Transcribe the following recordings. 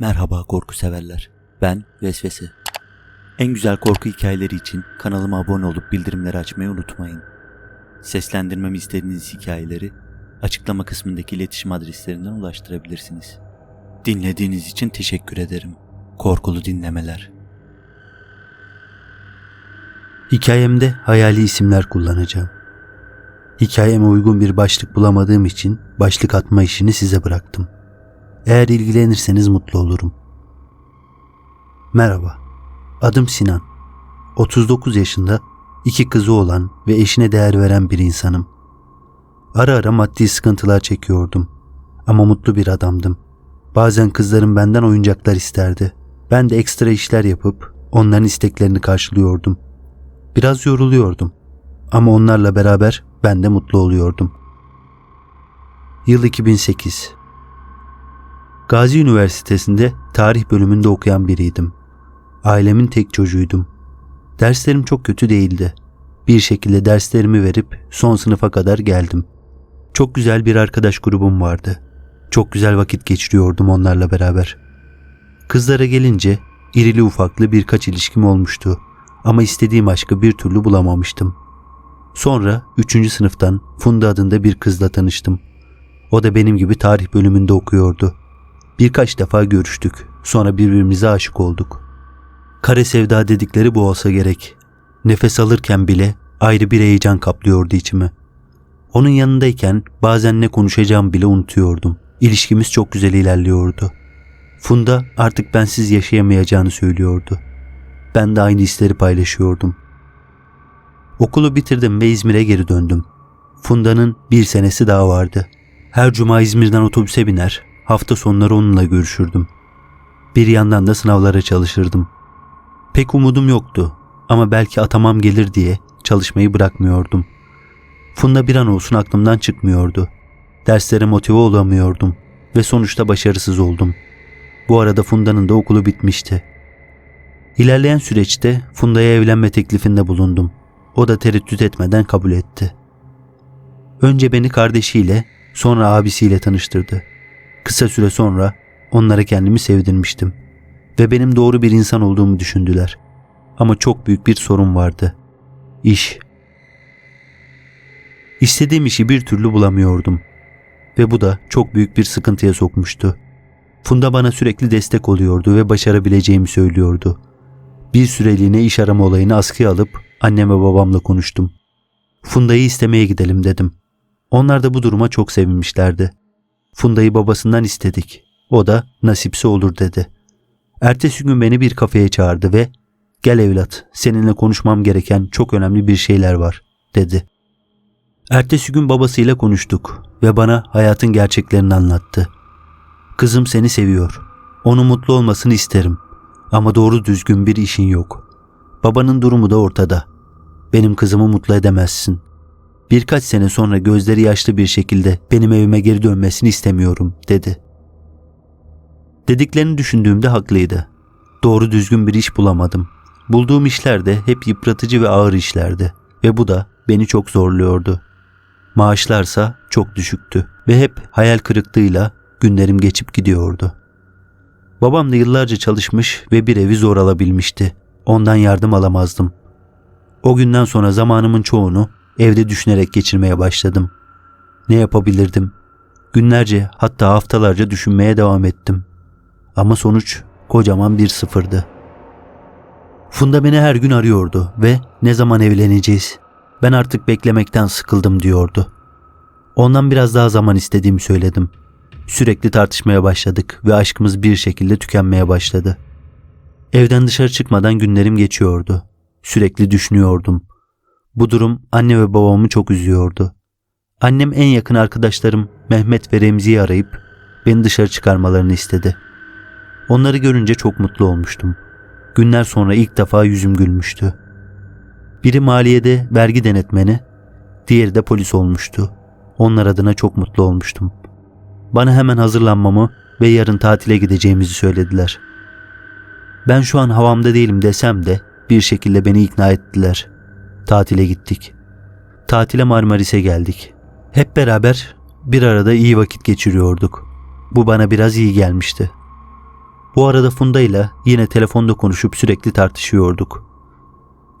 Merhaba korku severler. Ben Vesvese. En güzel korku hikayeleri için kanalıma abone olup bildirimleri açmayı unutmayın. Seslendirmemi istediğiniz hikayeleri açıklama kısmındaki iletişim adreslerinden ulaştırabilirsiniz. Dinlediğiniz için teşekkür ederim. Korkulu dinlemeler. Hikayemde hayali isimler kullanacağım. Hikayeme uygun bir başlık bulamadığım için başlık atma işini size bıraktım. Eğer ilgilenirseniz mutlu olurum. Merhaba, adım Sinan. 39 yaşında, iki kızı olan ve eşine değer veren bir insanım. Ara ara maddi sıkıntılar çekiyordum. Ama mutlu bir adamdım. Bazen kızlarım benden oyuncaklar isterdi. Ben de ekstra işler yapıp onların isteklerini karşılıyordum. Biraz yoruluyordum. Ama onlarla beraber ben de mutlu oluyordum. Yıl 2008. Gazi Üniversitesi'nde tarih bölümünde okuyan biriydim. Ailemin tek çocuğuydum. Derslerim çok kötü değildi. Bir şekilde derslerimi verip son sınıfa kadar geldim. Çok güzel bir arkadaş grubum vardı. Çok güzel vakit geçiriyordum onlarla beraber. Kızlara gelince irili ufaklı birkaç ilişkim olmuştu ama istediğim aşkı bir türlü bulamamıştım. Sonra 3. sınıftan Funda adında bir kızla tanıştım. O da benim gibi tarih bölümünde okuyordu. Birkaç defa görüştük. Sonra birbirimize aşık olduk. Kare sevda dedikleri bu olsa gerek. Nefes alırken bile ayrı bir heyecan kaplıyordu içimi. Onun yanındayken bazen ne konuşacağımı bile unutuyordum. İlişkimiz çok güzel ilerliyordu. Funda artık bensiz yaşayamayacağını söylüyordu. Ben de aynı hisleri paylaşıyordum. Okulu bitirdim ve İzmir'e geri döndüm. Funda'nın bir senesi daha vardı. Her cuma İzmir'den otobüse biner, hafta sonları onunla görüşürdüm. Bir yandan da sınavlara çalışırdım. Pek umudum yoktu ama belki atamam gelir diye çalışmayı bırakmıyordum. Funda bir an olsun aklımdan çıkmıyordu. Derslere motive olamıyordum ve sonuçta başarısız oldum. Bu arada Funda'nın da okulu bitmişti. İlerleyen süreçte Funda'ya evlenme teklifinde bulundum. O da tereddüt etmeden kabul etti. Önce beni kardeşiyle, sonra abisiyle tanıştırdı. Kısa süre sonra onlara kendimi sevdirmiştim ve benim doğru bir insan olduğumu düşündüler. Ama çok büyük bir sorun vardı. İş. İstediğim işi bir türlü bulamıyordum ve bu da çok büyük bir sıkıntıya sokmuştu. Funda bana sürekli destek oluyordu ve başarabileceğimi söylüyordu. Bir süreliğine iş arama olayını askıya alıp annem ve babamla konuştum. Funda'yı istemeye gidelim dedim. Onlar da bu duruma çok sevinmişlerdi. Funda'yı babasından istedik. O da nasipse olur dedi. Ertesi gün beni bir kafeye çağırdı ve gel evlat seninle konuşmam gereken çok önemli bir şeyler var dedi. Ertesi gün babasıyla konuştuk ve bana hayatın gerçeklerini anlattı. Kızım seni seviyor. Onun mutlu olmasını isterim. Ama doğru düzgün bir işin yok. Babanın durumu da ortada. Benim kızımı mutlu edemezsin. Birkaç sene sonra gözleri yaşlı bir şekilde benim evime geri dönmesini istemiyorum dedi. Dediklerini düşündüğümde haklıydı. Doğru düzgün bir iş bulamadım. Bulduğum işler de hep yıpratıcı ve ağır işlerdi ve bu da beni çok zorluyordu. Maaşlarsa çok düşüktü ve hep hayal kırıklığıyla günlerim geçip gidiyordu. Babam da yıllarca çalışmış ve bir evi zor alabilmişti. Ondan yardım alamazdım. O günden sonra zamanımın çoğunu evde düşünerek geçirmeye başladım. Ne yapabilirdim? Günlerce hatta haftalarca düşünmeye devam ettim. Ama sonuç kocaman bir sıfırdı. Funda beni her gün arıyordu ve ne zaman evleneceğiz? Ben artık beklemekten sıkıldım diyordu. Ondan biraz daha zaman istediğimi söyledim. Sürekli tartışmaya başladık ve aşkımız bir şekilde tükenmeye başladı. Evden dışarı çıkmadan günlerim geçiyordu. Sürekli düşünüyordum. Bu durum anne ve babamı çok üzüyordu. Annem en yakın arkadaşlarım Mehmet ve Remzi'yi arayıp beni dışarı çıkarmalarını istedi. Onları görünce çok mutlu olmuştum. Günler sonra ilk defa yüzüm gülmüştü. Biri maliyede vergi denetmeni, diğeri de polis olmuştu. Onlar adına çok mutlu olmuştum. Bana hemen hazırlanmamı ve yarın tatile gideceğimizi söylediler. Ben şu an havamda değilim desem de bir şekilde beni ikna ettiler. Tatile gittik. Tatile Marmaris'e geldik. Hep beraber bir arada iyi vakit geçiriyorduk. Bu bana biraz iyi gelmişti. Bu arada Funda ile yine telefonda konuşup sürekli tartışıyorduk.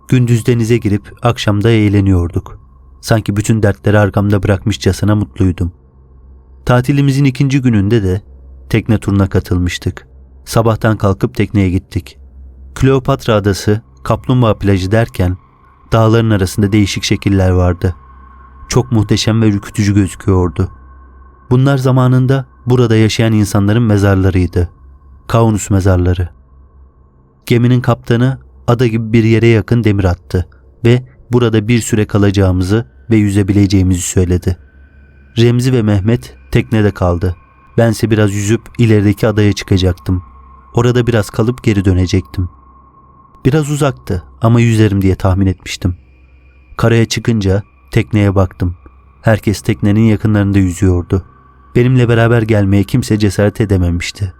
Gündüz denize girip akşamda eğleniyorduk. Sanki bütün dertleri arkamda bırakmışçasına mutluydum. Tatilimizin ikinci gününde de tekne turuna katılmıştık. Sabahtan kalkıp tekneye gittik. Kleopatra Adası, Kaplumbağa plajı derken dağların arasında değişik şekiller vardı. Çok muhteşem ve ürkütücü gözüküyordu. Bunlar zamanında burada yaşayan insanların mezarlarıydı. Kaunus mezarları. Geminin kaptanı ada gibi bir yere yakın demir attı ve burada bir süre kalacağımızı ve yüzebileceğimizi söyledi. Remzi ve Mehmet teknede kaldı. Bense biraz yüzüp ilerideki adaya çıkacaktım. Orada biraz kalıp geri dönecektim. Biraz uzaktı ama yüzerim diye tahmin etmiştim. Karaya çıkınca tekneye baktım. Herkes teknenin yakınlarında yüzüyordu. Benimle beraber gelmeye kimse cesaret edememişti.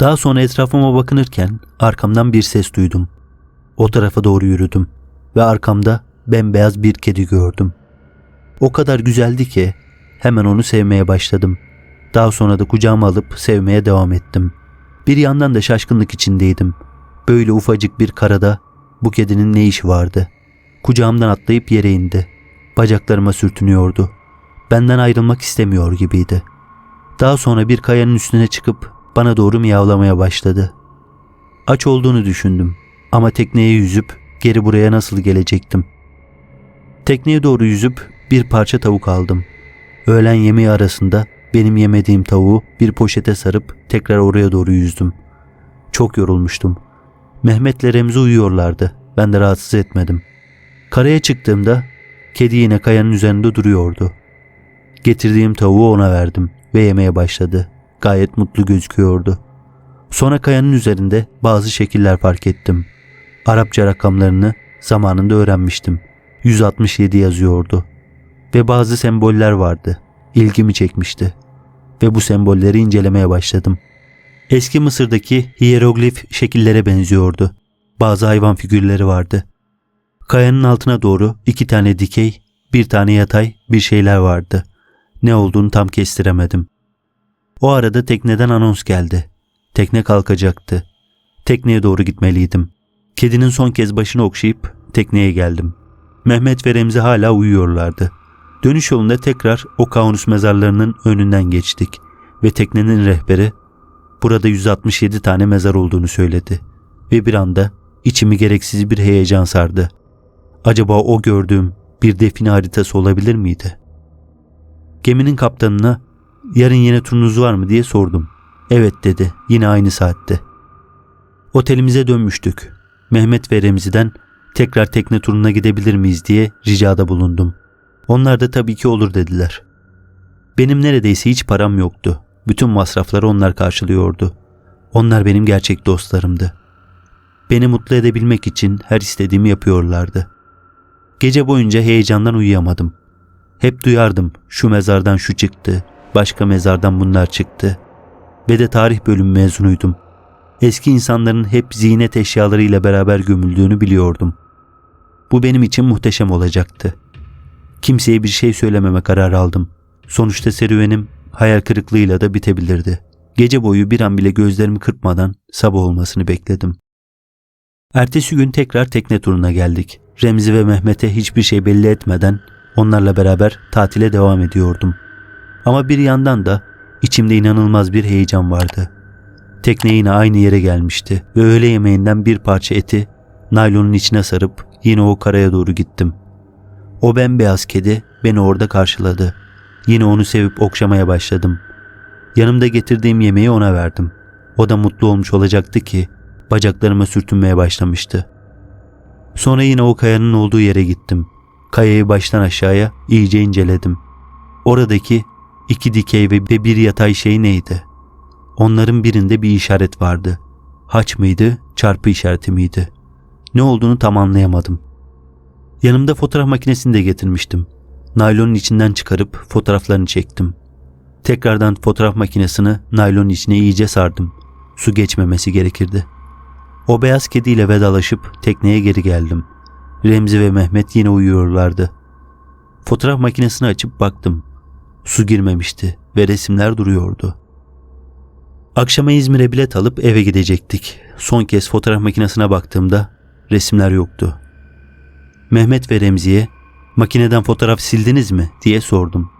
Daha sonra etrafıma bakınırken arkamdan bir ses duydum. O tarafa doğru yürüdüm ve arkamda bembeyaz bir kedi gördüm. O kadar güzeldi ki hemen onu sevmeye başladım. Daha sonra da kucağıma alıp sevmeye devam ettim. Bir yandan da şaşkınlık içindeydim. Böyle ufacık bir karada bu kedinin ne işi vardı? Kucağımdan atlayıp yere indi. Bacaklarıma sürtünüyordu. Benden ayrılmak istemiyor gibiydi. Daha sonra bir kayanın üstüne çıkıp bana doğru miyavlamaya başladı. Aç olduğunu düşündüm ama tekneye yüzüp geri buraya nasıl gelecektim? Tekneye doğru yüzüp bir parça tavuk aldım. Öğlen yemeği arasında benim yemediğim tavuğu bir poşete sarıp tekrar oraya doğru yüzdüm. Çok yorulmuştum. Mehmet'le Remzi uyuyorlardı. Ben de rahatsız etmedim. Karaya çıktığımda kedi yine kayanın üzerinde duruyordu. Getirdiğim tavuğu ona verdim ve yemeye başladı. Gayet mutlu gözüküyordu. Sonra kayanın üzerinde bazı şekiller fark ettim. Arapça rakamlarını zamanında öğrenmiştim. 167 yazıyordu. Ve bazı semboller vardı. İlgimi çekmişti. Ve bu sembolleri incelemeye başladım. Eski Mısır'daki hieroglif şekillere benziyordu. Bazı hayvan figürleri vardı. Kayanın altına doğru iki tane dikey, bir tane yatay bir şeyler vardı. Ne olduğunu tam kestiremedim. O arada tekneden anons geldi. Tekne kalkacaktı. Tekneye doğru gitmeliydim. Kedinin son kez başını okşayıp tekneye geldim. Mehmet ve Remzi hala uyuyorlardı. Dönüş yolunda tekrar o Kaunus mezarlarının önünden geçtik ve teknenin rehberi burada 167 tane mezar olduğunu söyledi ve bir anda içimi gereksiz bir heyecan sardı. Acaba o gördüğüm bir define haritası olabilir miydi? Geminin kaptanına yarın yine turunuz var mı diye sordum. Evet dedi yine aynı saatte. Otelimize dönmüştük. Mehmet ve Remzi'den tekrar tekne turuna gidebilir miyiz diye ricada bulundum. Onlar da tabii ki olur dediler. Benim neredeyse hiç param yoktu. Bütün masrafları onlar karşılıyordu. Onlar benim gerçek dostlarımdı. Beni mutlu edebilmek için her istediğimi yapıyorlardı. Gece boyunca heyecandan uyuyamadım. Hep duyardım şu mezardan şu çıktı, başka mezardan bunlar çıktı. Ve de tarih bölümü mezunuydum. Eski insanların hep ziynet eşyalarıyla beraber gömüldüğünü biliyordum. Bu benim için muhteşem olacaktı. Kimseye bir şey söylememe karar aldım. Sonuçta serüvenim hayal kırıklığıyla da bitebilirdi. Gece boyu bir an bile gözlerimi kırpmadan sabah olmasını bekledim. Ertesi gün tekrar tekne turuna geldik. Remzi ve Mehmet'e hiçbir şey belli etmeden onlarla beraber tatile devam ediyordum. Ama bir yandan da içimde inanılmaz bir heyecan vardı. Tekne yine aynı yere gelmişti ve öğle yemeğinden bir parça eti naylonun içine sarıp yine o karaya doğru gittim. O bembeyaz kedi beni orada karşıladı. Yine onu sevip okşamaya başladım. Yanımda getirdiğim yemeği ona verdim. O da mutlu olmuş olacaktı ki bacaklarıma sürtünmeye başlamıştı. Sonra yine o kayanın olduğu yere gittim. Kayayı baştan aşağıya iyice inceledim. Oradaki iki dikey ve bir yatay şey neydi? Onların birinde bir işaret vardı. Haç mıydı, çarpı işareti miydi? Ne olduğunu tam anlayamadım. Yanımda fotoğraf makinesini de getirmiştim. Naylonun içinden çıkarıp fotoğraflarını çektim. Tekrardan fotoğraf makinesini naylonun içine iyice sardım. Su geçmemesi gerekirdi. O beyaz kediyle vedalaşıp tekneye geri geldim. Remzi ve Mehmet yine uyuyorlardı. Fotoğraf makinesini açıp baktım. Su girmemişti ve resimler duruyordu. Akşama İzmir'e bilet alıp eve gidecektik. Son kez fotoğraf makinesine baktığımda resimler yoktu. Mehmet ve Remzi'ye makineden fotoğraf sildiniz mi diye sordum.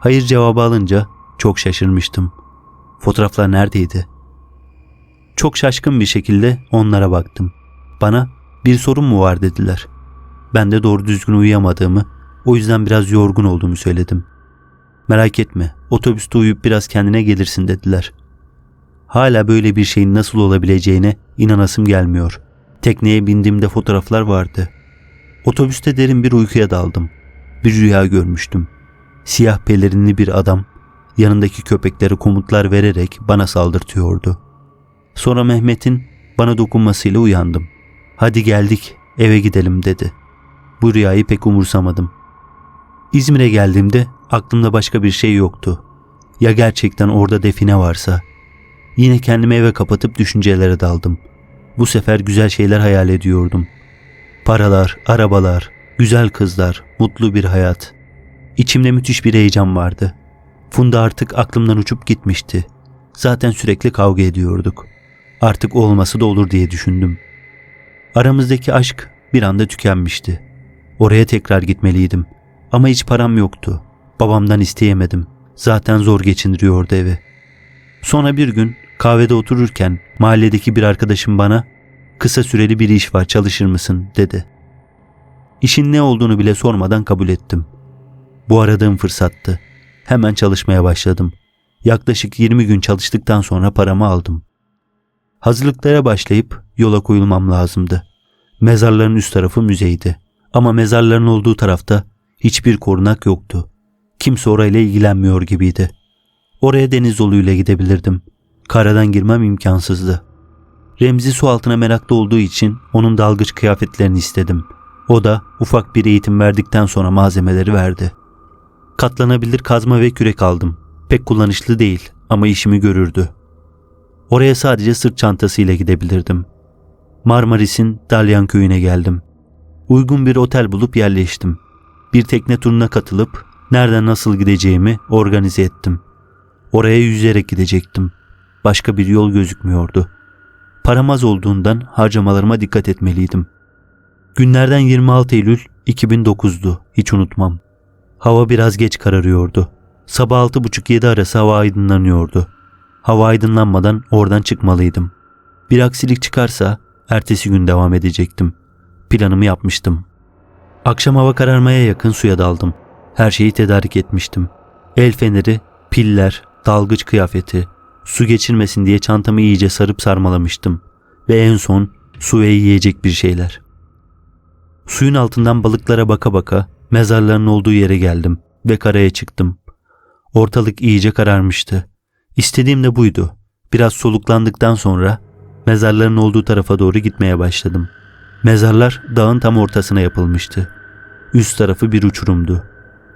Hayır cevabı alınca çok şaşırmıştım. Fotoğraflar neredeydi? Çok şaşkın bir şekilde onlara baktım. Bana bir sorun mu var dediler. Ben de doğru düzgün uyuyamadığımı, o yüzden biraz yorgun olduğumu söyledim. Merak etme, otobüste uyuyup biraz kendine gelirsin dediler. Hala böyle bir şeyin nasıl olabileceğine inanasım gelmiyor. Tekneye bindiğimde fotoğraflar vardı. Otobüste derin bir uykuya daldım. Bir rüya görmüştüm. Siyah pelerinli bir adam yanındaki köpeklere komutlar vererek bana saldırtıyordu. Sonra Mehmet'in bana dokunmasıyla uyandım. Hadi geldik eve gidelim dedi. Bu rüyayı pek umursamadım. İzmir'e geldiğimde aklımda başka bir şey yoktu. Ya gerçekten orada define varsa? Yine kendimi eve kapatıp düşüncelere daldım. Bu sefer güzel şeyler hayal ediyordum. Paralar, arabalar, güzel kızlar, mutlu bir hayat. İçimde müthiş bir heyecan vardı. Funda artık aklımdan uçup gitmişti. Zaten sürekli kavga ediyorduk. Artık olması da olur diye düşündüm. Aramızdaki aşk bir anda tükenmişti. Oraya tekrar gitmeliydim. Ama hiç param yoktu. Babamdan isteyemedim. Zaten zor geçindiriyordu evi. Sonra bir gün kahvede otururken mahalledeki bir arkadaşım bana kısa süreli bir iş var çalışır mısın dedi. İşin ne olduğunu bile sormadan kabul ettim. Bu aradığım fırsattı. Hemen çalışmaya başladım. Yaklaşık 20 gün çalıştıktan sonra paramı aldım. Hazırlıklara başlayıp yola koyulmam lazımdı. Mezarların üst tarafı müzeydi. Ama mezarların olduğu tarafta hiçbir korunak yoktu. Kimse orayla ilgilenmiyor gibiydi. Oraya deniz yoluyla gidebilirdim. Karadan girmem imkansızdı. Remzi su altına meraklı olduğu için onun dalgıç kıyafetlerini istedim. O da ufak bir eğitim verdikten sonra malzemeleri verdi. Katlanabilir kazma ve kürek aldım. Pek kullanışlı değil ama işimi görürdü. Oraya sadece sırt çantasıyla gidebilirdim. Marmaris'in Dalyan köyüne geldim. Uygun bir otel bulup yerleştim. Bir tekne turuna katılıp nereden nasıl gideceğimi organize ettim. Oraya yüzerek gidecektim. Başka bir yol gözükmüyordu. Param az olduğundan harcamalarıma dikkat etmeliydim. Günlerden 26 Eylül 2009'du. Hiç unutmam. Hava biraz geç kararıyordu. Sabah 6.30-7 arası hava aydınlanıyordu. Hava aydınlanmadan oradan çıkmalıydım. Bir aksilik çıkarsa ertesi gün devam edecektim. Planımı yapmıştım. Akşam hava kararmaya yakın suya daldım. Her şeyi tedarik etmiştim. El feneri, piller, dalgıç kıyafeti, su geçirmesin diye çantamı iyice sarıp sarmalamıştım. Ve en son su ve yiyecek bir şeyler. Suyun altından balıklara baka baka mezarların olduğu yere geldim ve karaya çıktım. Ortalık iyice kararmıştı. İstediğim de buydu. Biraz soluklandıktan sonra mezarların olduğu tarafa doğru gitmeye başladım. Mezarlar dağın tam ortasına yapılmıştı. Üst tarafı bir uçurumdu.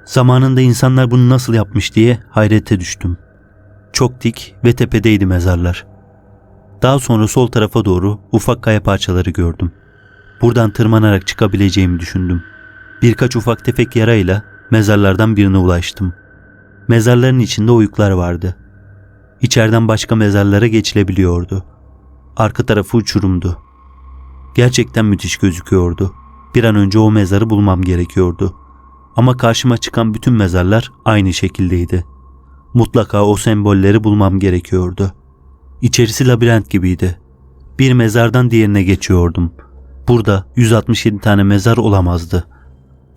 Zamanında insanlar bunu nasıl yapmış diye hayrete düştüm. Çok dik ve tepedeydi mezarlar. Daha sonra sol tarafa doğru ufak kaya parçaları gördüm. Buradan tırmanarak çıkabileceğimi düşündüm. Birkaç ufak tefek yarayla mezarlardan birine ulaştım. Mezarların içinde oyuklar vardı. İçeriden başka mezarlara geçilebiliyordu. Arka tarafı uçurumdu. Gerçekten müthiş gözüküyordu. Bir an önce o mezarı bulmam gerekiyordu. Ama karşıma çıkan bütün mezarlar aynı şekildeydi. Mutlaka o sembolleri bulmam gerekiyordu. İçerisi labirent gibiydi. Bir mezardan diğerine geçiyordum. Burada 167 tane mezar olamazdı.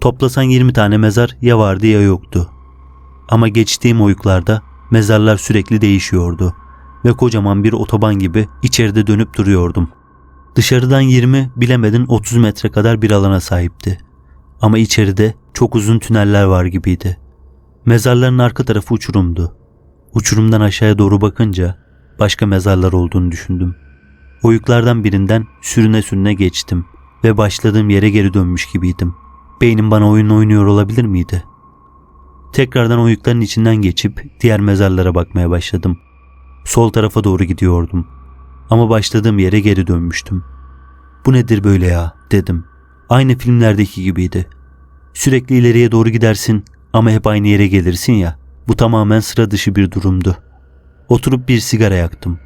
Toplasan 20 tane mezar ya vardı ya yoktu. Ama geçtiğim oyuklarda mezarlar sürekli değişiyordu ve kocaman bir otoban gibi içeride dönüp duruyordum. Dışarıdan 20 bilemedin 30 metre kadar bir alana sahipti. Ama içeride çok uzun tüneller var gibiydi. Mezarların arka tarafı uçurumdu. Uçurumdan aşağıya doğru bakınca başka mezarlar olduğunu düşündüm. Oyuklardan birinden sürüne sürüne geçtim ve başladığım yere geri dönmüş gibiydim. Beynim bana oyun oynuyor olabilir miydi? Tekrardan oyukların içinden geçip diğer mezarlara bakmaya başladım. Sol tarafa doğru gidiyordum. Ama başladığım yere geri dönmüştüm. Bu nedir böyle ya dedim. Aynı filmlerdeki gibiydi. Sürekli ileriye doğru gidersin ama hep aynı yere gelirsin ya. Bu tamamen sıra dışı bir durumdu. Oturup bir sigara yaktım.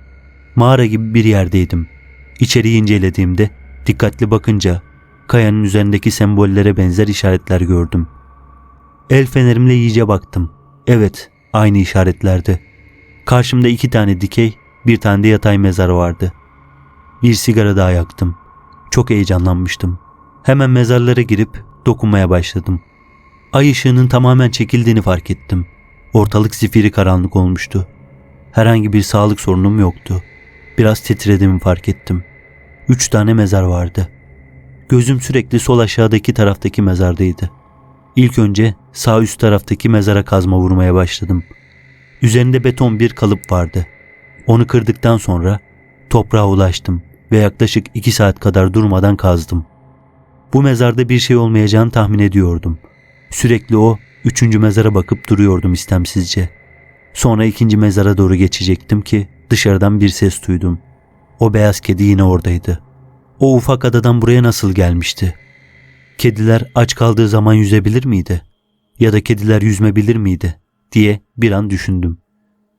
Mağara gibi bir yerdeydim. İçeriği incelediğimde dikkatli bakınca kayanın üzerindeki sembollere benzer işaretler gördüm. El fenerimle iyice baktım. Evet, aynı işaretlerdi. Karşımda iki tane dikey, bir tane de yatay mezar vardı. Bir sigara daha yaktım. Çok heyecanlanmıştım. Hemen mezarlara girip dokunmaya başladım. Ay ışığının tamamen çekildiğini fark ettim. Ortalık zifiri karanlık olmuştu. Herhangi bir sağlık sorunum yoktu. Biraz titrediğimi fark ettim. Üç tane mezar vardı. Gözüm sürekli sol aşağıdaki taraftaki mezardaydı. İlk önce sağ üst taraftaki mezara kazma vurmaya başladım. Üzerinde beton bir kalıp vardı. Onu kırdıktan sonra toprağa ulaştım ve yaklaşık iki saat kadar durmadan kazdım. Bu mezarda bir şey olmayacağını tahmin ediyordum. Sürekli o üçüncü mezara bakıp duruyordum istemsizce. Sonra ikinci mezara doğru geçecektim ki dışarıdan bir ses duydum. O beyaz kedi yine oradaydı. O ufak adadan buraya nasıl gelmişti? Kediler aç kaldığı zaman yüzebilir miydi? Ya da kediler yüzmebilir miydi? diye bir an düşündüm.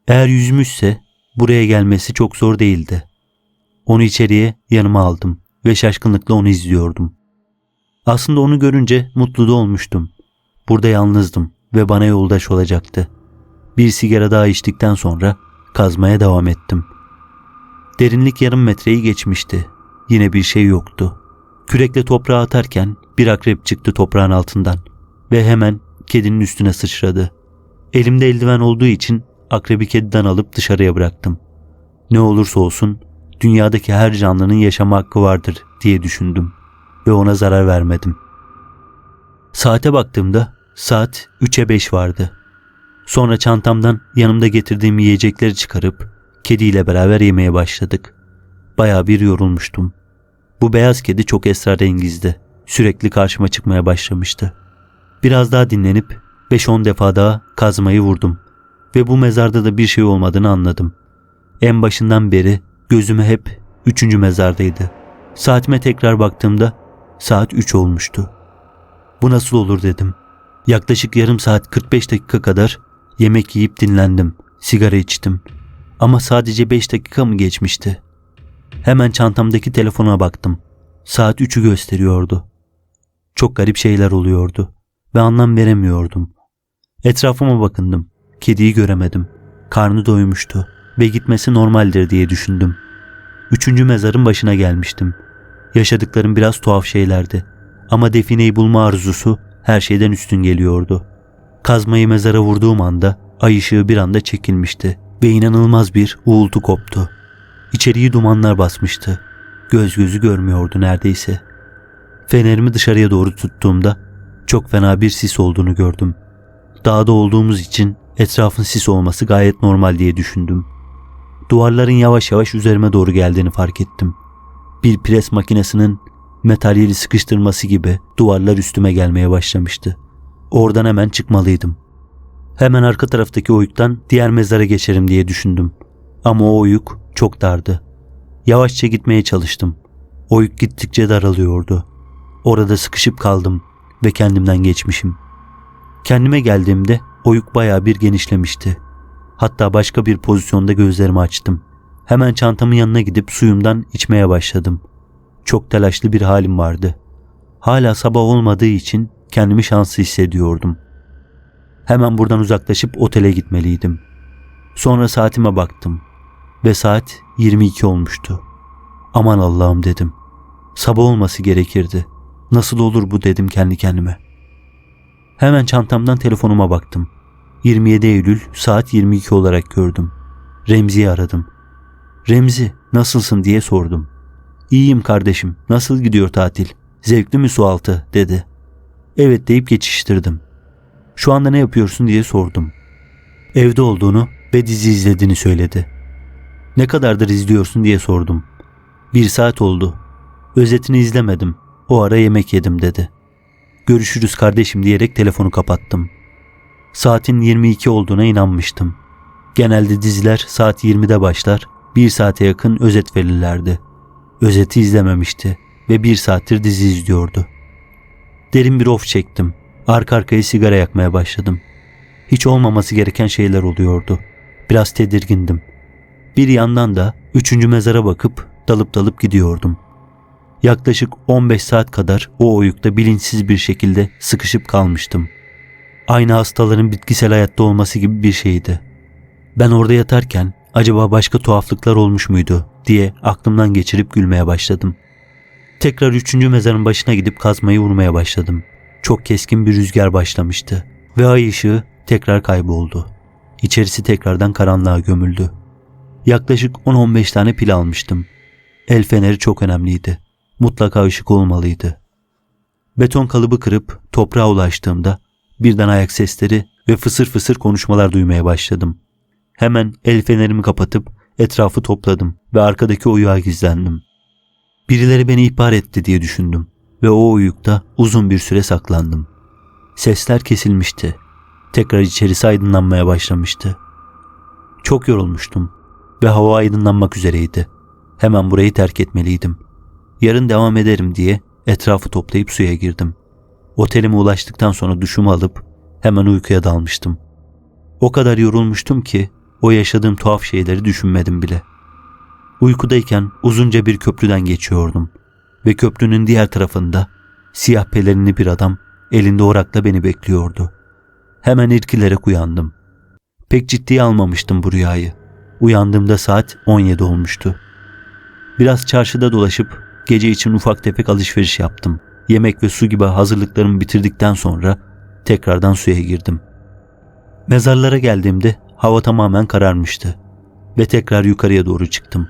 Eğer yüzmüşse buraya gelmesi çok zor değildi. Onu içeriye yanıma aldım ve şaşkınlıkla onu izliyordum. Aslında onu görünce mutlu da olmuştum. Burada yalnızdım ve bana yoldaş olacaktı. Bir sigara daha içtikten sonra kazmaya devam ettim. Derinlik yarım metreyi geçmişti. Yine bir şey yoktu. Kürekle toprağa atarken bir akrep çıktı toprağın altından ve hemen kedinin üstüne sıçradı. Elimde eldiven olduğu için akrebi kediden alıp dışarıya bıraktım. Ne olursa olsun dünyadaki her canlının yaşama hakkı vardır diye düşündüm ve ona zarar vermedim. Saate baktığımda saat 3'e 5 vardı. Sonra çantamdan yanımda getirdiğim yiyecekleri çıkarıp kediyle beraber yemeye başladık. Bayağı bir yorulmuştum. Bu beyaz kedi çok esrarengizdi. Sürekli karşıma çıkmaya başlamıştı. Biraz daha dinlenip 5-10 defa daha kazmayı vurdum ve bu mezarda da bir şey olmadığını anladım. En başından beri gözüme hep üçüncü mezardaydı. Saatime tekrar baktığımda saat 3 olmuştu. Bu nasıl olur dedim. Yaklaşık yarım saat 45 dakika kadar yemek yiyip dinlendim. Sigara içtim. Ama sadece 5 dakika mı geçmişti? Hemen çantamdaki telefona baktım. Saat 3'ü gösteriyordu. Çok garip şeyler oluyordu ve anlam veremiyordum. Etrafıma bakındım. Kediyi göremedim. Karnı doymuştu ve gitmesi normaldir diye düşündüm. Üçüncü mezarın başına gelmiştim. Yaşadıklarım biraz tuhaf şeylerdi. Ama defineyi bulma arzusu her şeyden üstün geliyordu. Kazmayı mezara vurduğum anda ay ışığı bir anda çekilmişti ve inanılmaz bir uğultu koptu. İçeriği dumanlar basmıştı. Göz gözü görmüyordu neredeyse. Fenerimi dışarıya doğru tuttuğumda çok fena bir sis olduğunu gördüm. Dağda olduğumuz için etrafın sis olması gayet normal diye düşündüm. Duvarların yavaş yavaş üzerime doğru geldiğini fark ettim. Bir pres makinesinin metalyeli sıkıştırması gibi duvarlar üstüme gelmeye başlamıştı. Oradan hemen çıkmalıydım. Hemen arka taraftaki oyuktan diğer mezara geçerim diye düşündüm. Ama o oyuk çok dardı. Yavaşça gitmeye çalıştım. Oyuk gittikçe daralıyordu. Orada sıkışıp kaldım ve kendimden geçmişim. Kendime geldiğimde oyuk baya bir genişlemişti. Hatta başka bir pozisyonda gözlerimi açtım. Hemen çantamın yanına gidip suyumdan içmeye başladım. Çok telaşlı bir halim vardı. Hala sabah olmadığı için kendimi şanslı hissediyordum. Hemen buradan uzaklaşıp otele gitmeliydim. Sonra saatime baktım ve saat 22 olmuştu. Aman Allah'ım dedim. Sabah olması gerekirdi. Nasıl olur bu dedim kendi kendime. Hemen çantamdan telefonuma baktım. 27 Eylül saat 22 olarak gördüm. Remzi'yi aradım. Remzi nasılsın diye sordum. İyiyim kardeşim nasıl gidiyor tatil? Zevkli mi su altı dedi. Evet deyip geçiştirdim. Şu anda ne yapıyorsun diye sordum. Evde olduğunu ve dizi izlediğini söyledi. Ne kadardır izliyorsun diye sordum. Bir saat oldu. Özetini izlemedim. O ara yemek yedim dedi. Görüşürüz kardeşim diyerek telefonu kapattım. Saatin 22 olduğuna inanmıştım. Genelde diziler saat 20'de başlar, bir saate yakın özet verirlerdi. Özeti izlememişti ve bir saattir dizi izliyordu. Derin bir of çektim. Arka arkaya sigara yakmaya başladım. Hiç olmaması gereken şeyler oluyordu. Biraz tedirgindim Bir yandan da üçüncü mezara bakıp dalıp dalıp gidiyordum. Yaklaşık 15 saat kadar o oyukta bilinçsiz bir şekilde sıkışıp kalmıştım. Aynı hastaların bitkisel hayatta olması gibi bir şeydi. Ben orada yatarken acaba başka tuhaflıklar olmuş muydu diye aklımdan geçirip gülmeye başladım. Tekrar üçüncü mezarın başına gidip kazmayı vurmaya başladım. Çok keskin bir rüzgar başlamıştı ve ay ışığı tekrar kayboldu. İçerisi tekrardan karanlığa gömüldü. Yaklaşık 10-15 tane pil almıştım. El feneri çok önemliydi. Mutlaka ışık olmalıydı. Beton kalıbı kırıp toprağa ulaştığımda birden ayak sesleri ve fısır fısır konuşmalar duymaya başladım. Hemen el fenerimi kapatıp etrafı topladım ve arkadaki oyuğa gizlendim. Birileri beni ihbar etti diye düşündüm ve o oyukta uzun bir süre saklandım. Sesler kesilmişti. Tekrar içerisi aydınlanmaya başlamıştı. Çok yorulmuştum ve hava aydınlanmak üzereydi. Hemen burayı terk etmeliydim. Yarın devam ederim diye etrafı toplayıp suya girdim. Otelime ulaştıktan sonra duşumu alıp hemen uykuya dalmıştım. O kadar yorulmuştum ki o yaşadığım tuhaf şeyleri düşünmedim bile. Uykudayken uzunca bir köprüden geçiyordum ve köprünün diğer tarafında siyah pelerinli bir adam elinde orakla beni bekliyordu. Hemen irkilerek uyandım. Pek ciddiye almamıştım bu rüyayı. Uyandığımda saat 17 olmuştu. Biraz çarşıda dolaşıp gece için ufak tefek alışveriş yaptım. Yemek ve su gibi hazırlıklarımı bitirdikten sonra tekrardan suya girdim. Mezarlara geldiğimde hava tamamen kararmıştı ve tekrar yukarıya doğru çıktım.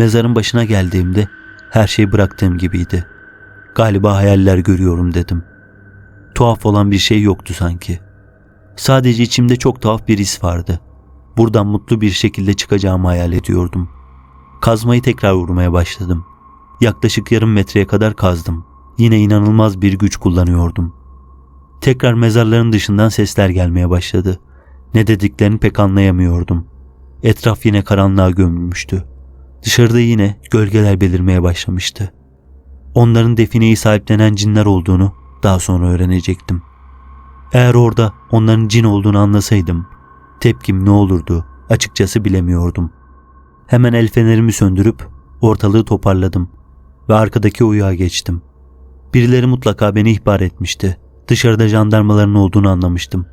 Mezarın başına geldiğimde her şey bıraktığım gibiydi. Galiba hayaller görüyorum dedim. Tuhaf olan bir şey yoktu sanki. Sadece içimde çok tuhaf bir his vardı. Buradan mutlu bir şekilde çıkacağımı hayal ediyordum. Kazmayı tekrar vurmaya başladım. Yaklaşık yarım metreye kadar kazdım. Yine inanılmaz bir güç kullanıyordum. Tekrar mezarların dışından sesler gelmeye başladı. Ne dediklerini pek anlayamıyordum. Etraf yine karanlığa gömülmüştü. Dışarıda yine gölgeler belirmeye başlamıştı. Onların defineyi sahiplenen cinler olduğunu daha sonra öğrenecektim. Eğer orada onların cin olduğunu anlasaydım tepkim ne olurdu açıkçası bilemiyordum. Hemen el fenerimi söndürüp ortalığı toparladım ve arkadaki uyuğa geçtim. Birileri mutlaka beni ihbar etmişti. Dışarıda jandarmaların olduğunu anlamıştım.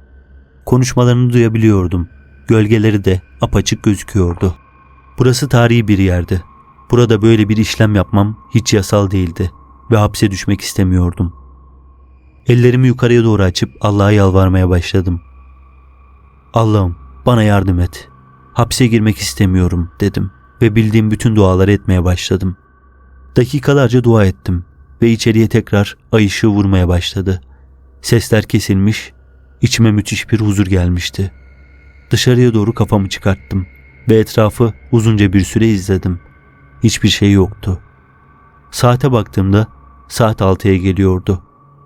Konuşmalarını duyabiliyordum. Gölgeleri de apaçık gözüküyordu. Burası tarihi bir yerdi. Burada böyle bir işlem yapmam hiç yasal değildi ve hapse düşmek istemiyordum. Ellerimi yukarıya doğru açıp Allah'a yalvarmaya başladım. Allah'ım bana yardım et. Hapse girmek istemiyorum dedim ve bildiğim bütün duaları etmeye başladım. Dakikalarca dua ettim ve içeriye tekrar ay ışığı vurmaya başladı. Sesler kesilmiş, içime müthiş bir huzur gelmişti. Dışarıya doğru kafamı çıkarttım ve etrafı uzunca bir süre izledim. Hiçbir şey yoktu. Saate baktığımda saat 6'ya geliyordu.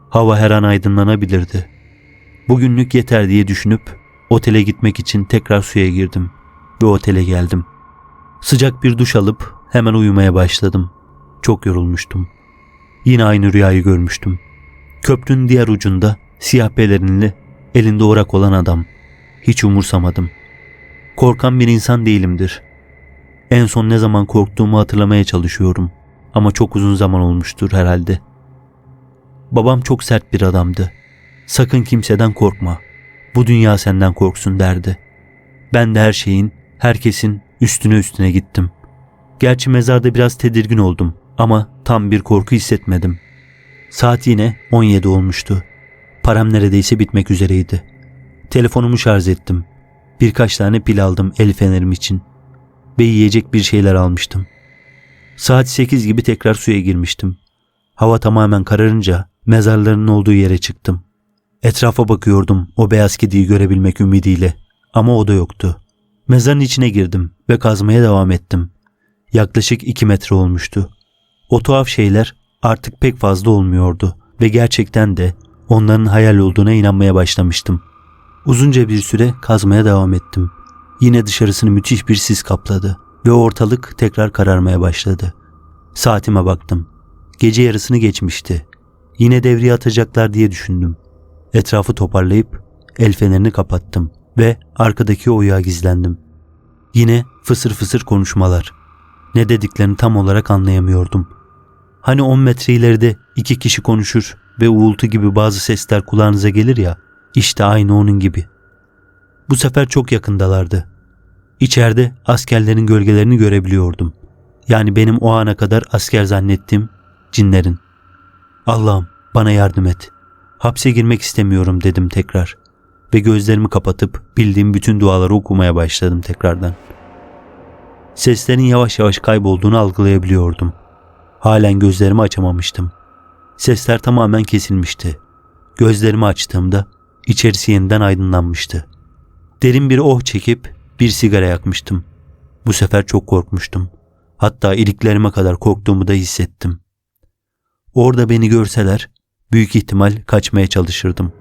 Hava her an aydınlanabilirdi. Bugünlük yeter diye düşünüp otele gitmek için tekrar suya girdim ve otele geldim. Sıcak bir duş alıp hemen uyumaya başladım. Çok yorulmuştum. Yine aynı rüyayı görmüştüm. Köprünün diğer ucunda siyah pelerinli, elinde orak olan adam. Hiç umursamadım. Korkan bir insan değilimdir. En son ne zaman korktuğumu hatırlamaya çalışıyorum. Ama çok uzun zaman olmuştur herhalde. Babam çok sert bir adamdı. Sakın kimseden korkma. Bu dünya senden korksun derdi. Ben de her şeyin, herkesin üstüne üstüne gittim. Gerçi mezarda biraz tedirgin oldum ama tam bir korku hissetmedim. Saat yine 17 olmuştu. Param neredeyse bitmek üzereydi. Telefonumu şarj ettim. Birkaç tane pil aldım el fenerim için. Ve yiyecek bir şeyler almıştım. Saat 8 gibi tekrar suya girmiştim. Hava tamamen kararınca mezarların olduğu yere çıktım. Etrafa bakıyordum o beyaz kediyi görebilmek ümidiyle ama o da yoktu. Mezarın içine girdim ve kazmaya devam ettim. Yaklaşık 2 metre olmuştu. O tuhaf şeyler artık pek fazla olmuyordu ve gerçekten de onların hayal olduğuna inanmaya başlamıştım. Uzunca bir süre kazmaya devam ettim. Yine dışarısını müthiş bir sis kapladı ve ortalık tekrar kararmaya başladı. Saatime baktım. Gece yarısını geçmişti. Yine devriye atacaklar diye düşündüm. Etrafı toparlayıp el fenerini kapattım ve arkadaki oyuğa gizlendim. Yine fısır fısır konuşmalar. Ne dediklerini tam olarak anlayamıyordum. Hani 10 metre ileride iki kişi konuşur ve uğultu gibi bazı sesler kulağınıza gelir ya, işte aynı onun gibi. Bu sefer çok yakındalardı. İçeride askerlerin gölgelerini görebiliyordum. Yani benim o ana kadar asker zannettiğim cinlerin. Allah'ım bana yardım et. Hapse girmek istemiyorum dedim tekrar. Ve gözlerimi kapatıp bildiğim bütün duaları okumaya başladım tekrardan. Seslerin yavaş yavaş kaybolduğunu algılayabiliyordum. Halen gözlerimi açamamıştım. Sesler tamamen kesilmişti. Gözlerimi açtığımda içerisi yeniden aydınlanmıştı. Derin bir oh çekip bir sigara yakmıştım. Bu sefer çok korkmuştum. Hatta iliklerime kadar korktuğumu da hissettim. Orada beni görseler büyük ihtimal kaçmaya çalışırdım.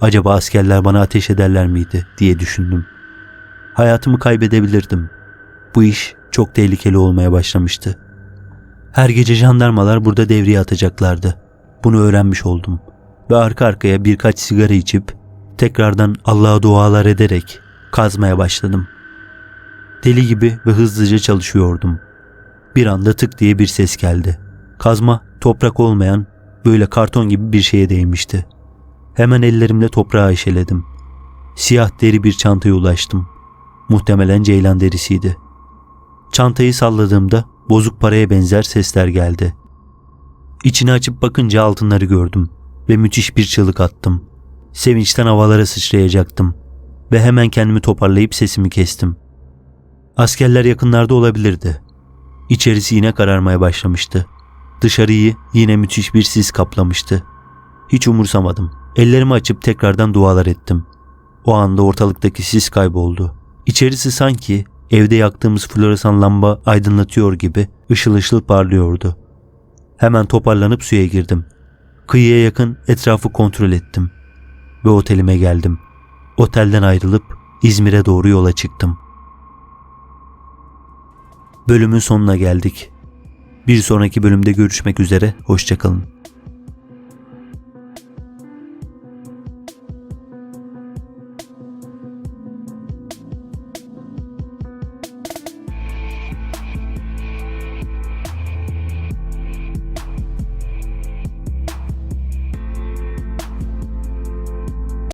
Acaba askerler bana ateş ederler miydi diye düşündüm. Hayatımı kaybedebilirdim. Bu iş çok tehlikeli olmaya başlamıştı. Her gece jandarmalar burada devriye atacaklardı. Bunu öğrenmiş oldum. Ve arka arkaya birkaç sigara içip tekrardan Allah'a dualar ederek kazmaya başladım. Deli gibi ve hızlıca çalışıyordum. Bir anda tık diye bir ses geldi. Kazma toprak olmayan böyle karton gibi bir şeye değmişti. Hemen ellerimle toprağı eşeledim. Siyah deri bir çantaya ulaştım. Muhtemelen ceylan derisiydi. Çantayı salladığımda bozuk paraya benzer sesler geldi. İçini açıp bakınca altınları gördüm ve müthiş bir çığlık attım. Sevinçten havalara sıçrayacaktım ve hemen kendimi toparlayıp sesimi kestim. Askerler yakınlarda olabilirdi. İçerisi yine kararmaya başlamıştı. Dışarıyı yine müthiş bir sis kaplamıştı. Hiç umursamadım. Ellerimi açıp tekrardan dualar ettim. O anda ortalıktaki sis kayboldu. İçerisi sanki evde yaktığımız floresan lamba aydınlatıyor gibi ışıl ışıl parlıyordu. Hemen toparlanıp suya girdim. Kıyıya yakın etrafı kontrol ettim. Ve otelime geldim. Otelden ayrılıp İzmir'e doğru yola çıktım. Bölümün sonuna geldik. Bir sonraki bölümde görüşmek üzere, hoşçakalın.